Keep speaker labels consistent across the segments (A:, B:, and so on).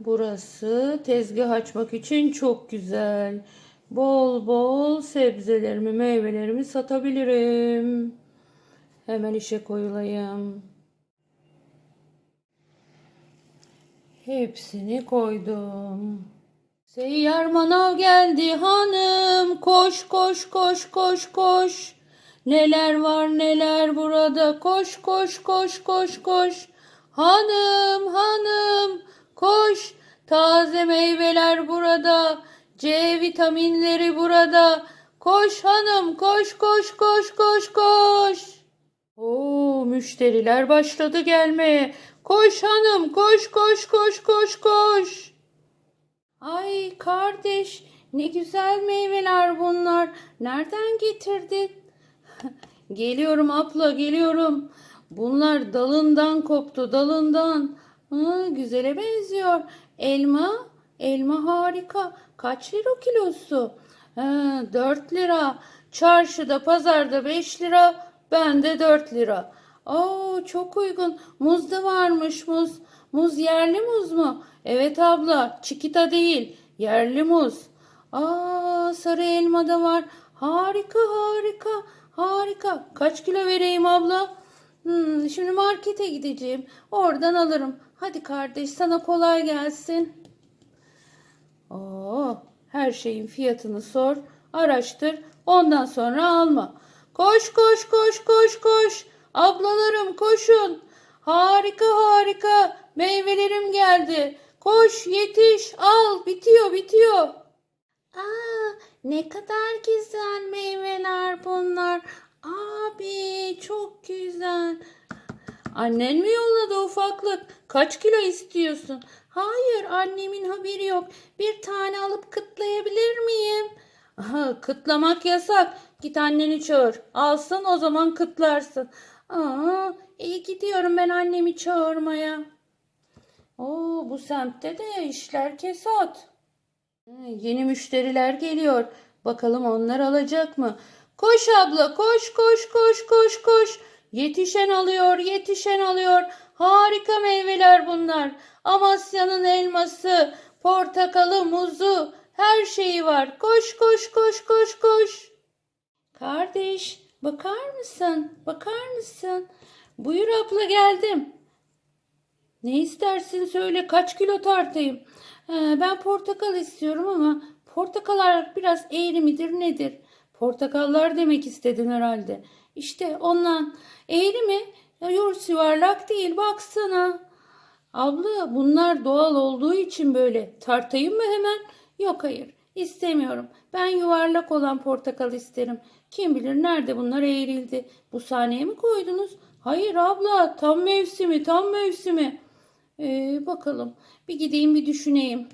A: Burası tezgah açmak için çok güzel. Bol bol sebzelerimi, meyvelerimi satabilirim. Hemen işe koyulayım. Hepsini koydum. Seyyar manav geldi hanım. Koş koş koş koş koş. Neler var neler burada. Koş koş koş koş koş. Hanım hanım koş. Taze meyveler burada. C vitaminleri burada. Koş hanım koş koş koş koş koş. Oo, müşteriler başladı gelmeye. Koş hanım, koş koş koş koş koş. Ay kardeş, ne güzel meyveler bunlar. Nereden getirdin? geliyorum abla, geliyorum. Bunlar dalından koptu, dalından. Hı, güzele benziyor. Elma, elma harika. Kaç lira kilosu? Ha, 4 lira. Çarşıda, pazarda 5 lira. Bende 4 lira. Aa, çok uygun. Muz da varmış muz. Muz yerli muz mu? Evet abla, çikita değil. Yerli muz. Aa, sarı elma da var. Harika, harika, harika. Kaç kilo vereyim abla? Hmm, şimdi markete gideceğim. Oradan alırım. Hadi kardeş, sana kolay gelsin. Oo, her şeyin fiyatını sor, araştır, ondan sonra alma. Koş koş koş koş koş. Ablalarım koşun. Harika harika. Meyvelerim geldi. Koş yetiş al bitiyor bitiyor. Aa ne kadar güzel meyveler bunlar. Abi çok güzel. Annen mi yolladı ufaklık? Kaç kilo istiyorsun? Hayır annemin haberi yok. Bir tane alıp kıtlayabilir miyim? Aha, kıtlamak yasak. Git anneni çağır. Alsın o zaman kıtlarsın. Aa, iyi gidiyorum ben annemi çağırmaya. Oo, bu semtte de işler kesat. Hı, Yeni müşteriler geliyor. Bakalım onlar alacak mı? Koş abla koş koş koş koş koş. Yetişen alıyor yetişen alıyor. Harika meyveler bunlar. Amasya'nın elması, portakalı, muzu her şeyi var. Koş koş koş koş koş. Kardeş bakar mısın? Bakar mısın? Buyur abla geldim. Ne istersin söyle kaç kilo tartayım? Ee, ben portakal istiyorum ama portakallar biraz eğri midir nedir? Portakallar demek istedin herhalde. İşte ondan eğri mi? Yoğurt yuvarlak değil baksana. Abla bunlar doğal olduğu için böyle. Tartayım mı hemen? Yok hayır istemiyorum. Ben yuvarlak olan portakal isterim. Kim bilir nerede bunlar eğrildi. Bu sahneye mi koydunuz? Hayır abla tam mevsimi tam mevsimi. Ee, bakalım bir gideyim bir düşüneyim.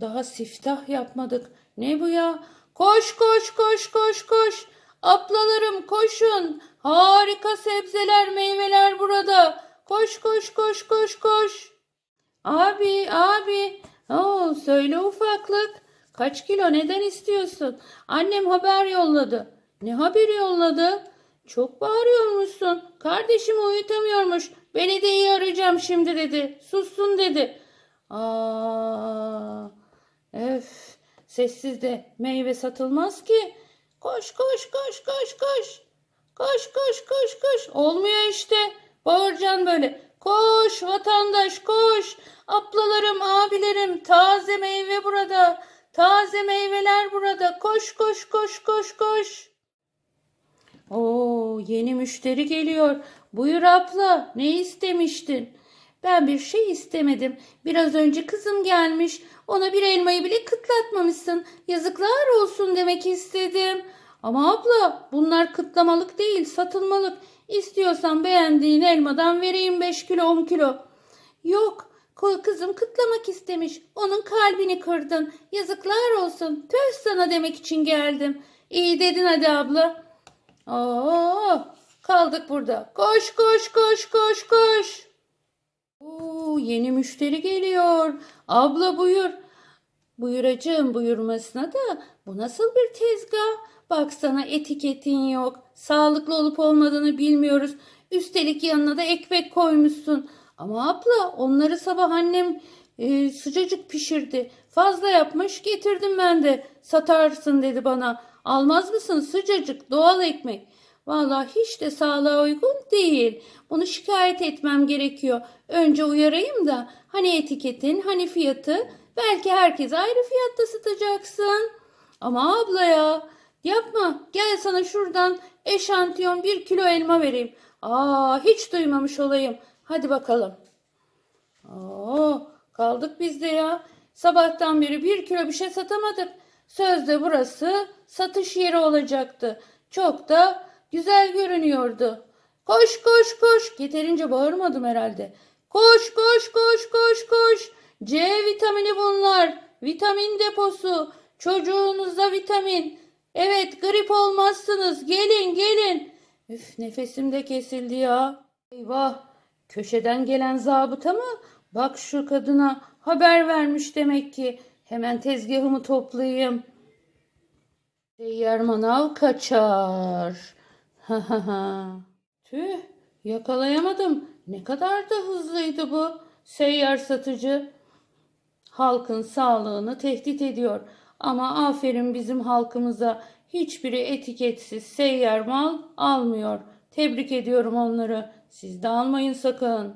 A: Daha siftah yapmadık. Ne bu ya? Koş koş koş koş koş. Ablalarım koşun. Harika sebzeler meyveler burada. Koş koş koş koş koş. Abi abi. Oo, söyle ufaklık. Kaç kilo neden istiyorsun? Annem haber yolladı. Ne haberi yolladı? Çok bağırıyormuşsun. Kardeşimi uyutamıyormuş. Belediyeyi arayacağım şimdi dedi. Sussun dedi. Aa, öf. Sessiz de meyve satılmaz ki. Koş koş koş koş koş. Koş koş koş koş. Olmuyor işte. Bağıracaksın böyle. Koş vatandaş koş. Ablalarım abilerim taze meyve burada. Taze meyveler burada. Koş koş koş koş koş. Oo, yeni müşteri geliyor. Buyur abla, ne istemiştin? Ben bir şey istemedim. Biraz önce kızım gelmiş. Ona bir elmayı bile kıtlatmamışsın. Yazıklar olsun demek istedim. Ama abla, bunlar kıtlamalık değil, satılmalık. İstiyorsan beğendiğin elmadan vereyim 5 kilo 10 kilo. Yok, kızım kıtlamak istemiş. Onun kalbini kırdın. Yazıklar olsun. Tüh sana demek için geldim. İyi dedin hadi abla. Oo, kaldık burada. Koş koş koş koş koş. Yeni müşteri geliyor. Abla buyur. Buyuracağım buyurmasına da bu nasıl bir tezgah? Baksana etiketin yok. Sağlıklı olup olmadığını bilmiyoruz. Üstelik yanına da ekmek koymuşsun. Ama abla onları sabah annem e, sıcacık pişirdi. Fazla yapmış getirdim ben de. Satarsın dedi bana. Almaz mısın sıcacık doğal ekmek. Vallahi hiç de sağlığa uygun değil. Bunu şikayet etmem gerekiyor. Önce uyarayım da hani etiketin hani fiyatı belki herkese ayrı fiyatta satacaksın. Ama abla ya yapma gel sana şuradan eşantiyon bir kilo elma vereyim. Aa hiç duymamış olayım. Hadi bakalım. Oo, kaldık biz de ya. Sabahtan beri bir kilo bir şey satamadık. Sözde burası satış yeri olacaktı. Çok da güzel görünüyordu. Koş koş koş. Yeterince bağırmadım herhalde. Koş koş koş koş koş. C vitamini bunlar. Vitamin deposu. Çocuğunuza vitamin. Evet grip olmazsınız. Gelin gelin. Üf nefesim de kesildi ya. Eyvah. Köşeden gelen zabıta mı? Bak şu kadına haber vermiş demek ki. Hemen tezgahımı toplayayım. Seyyar manav kaçar. Ha. Tüh yakalayamadım. Ne kadar da hızlıydı bu seyyar satıcı. Halkın sağlığını tehdit ediyor. Ama aferin bizim halkımıza hiçbiri etiketsiz seyyar mal almıyor. Tebrik ediyorum onları. Siz de almayın sakın.